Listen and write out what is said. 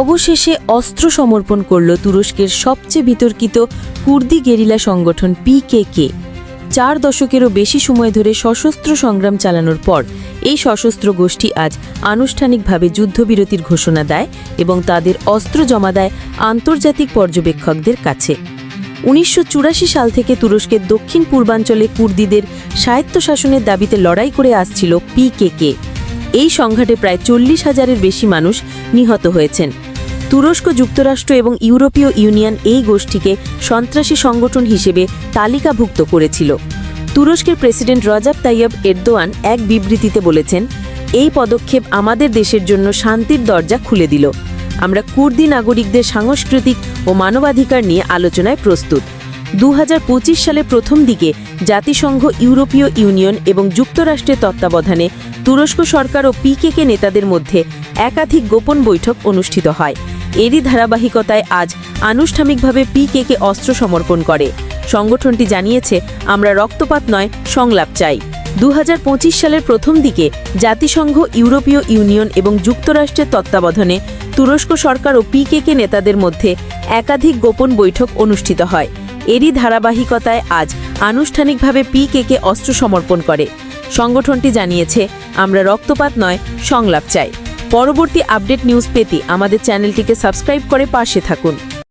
অবশেষে অস্ত্র সমর্পণ করল তুরস্কের সবচেয়ে বিতর্কিত কুর্দি গেরিলা সংগঠন পিকেকে চার দশকেরও বেশি সময় ধরে সশস্ত্র সংগ্রাম চালানোর পর এই সশস্ত্র গোষ্ঠী আজ আনুষ্ঠানিকভাবে যুদ্ধবিরতির ঘোষণা দেয় এবং তাদের অস্ত্র জমা দেয় আন্তর্জাতিক পর্যবেক্ষকদের কাছে। উনিশশো চুরাশি সাল থেকে তুরস্কের দক্ষিণ পূর্বাঞ্চলে কুর্দিদের স্বায়ত্তশাসনের দাবিতে লড়াই করে আসছিল পিকেকে এই সংঘাটে প্রায় চল্লিশ হাজারের বেশি মানুষ নিহত হয়েছেন। তুরস্ক যুক্তরাষ্ট্র এবং ইউরোপীয় ইউনিয়ন এই গোষ্ঠীকে সন্ত্রাসী সংগঠন হিসেবে তালিকাভুক্ত করেছিল। তুরস্কের প্রেসিডেন্ট রজাব তাইয়ব এরদোয়ান এক বিবৃতিতে বলেছেন, এই পদক্ষেপ আমাদের দেশের জন্য শান্তির দরজা খুলে দিল। আমরা কুর্দি নাগরিকদের সাংস্কৃতিক ও মানবাধিকার নিয়ে আলোচনায় প্রস্তুত। দু সালের প্রথম দিকে জাতিসংঘ, ইউরোপীয় ইউনিয়ন এবং যুক্তরাষ্ট্রের তত্ত্বাবধানে তুরস্ক সরকার ও পিকেকে নেতাদের মধ্যে একাধিক গোপন বৈঠক অনুষ্ঠিত হয়। এরই ধারাবাহিকতায় আজ আনুষ্ঠানিকভাবে পিকেকে অস্ত্র সমর্পণ করে। সংগঠনটি জানিয়েছে, আমরা রক্তপাত নয়, সংলাপ চাই। দু হাজার পঁচিশ সালের প্রথম দিকে জাতিসংঘ, ইউরোপীয় ইউনিয়ন এবং যুক্তরাষ্ট্রের তত্ত্বাবধানে তুরস্ক সরকার ও পিকেকে নেতাদের মধ্যে একাধিক গোপন বৈঠক অনুষ্ঠিত হয়। এরই ধারাবাহিকতায় আজ আনুষ্ঠানিকভাবে পিকেকে অস্ত্র সমর্পণ করে। সংগঠনটি জানিয়েছে, আমরা রক্তপাত নয়, সংলাপ চাই। পরবর্তী আপডেট নিউজ পেতে আমাদের চ্যানেলটিকে সাবস্ক্রাইব করে পাশে থাকুন।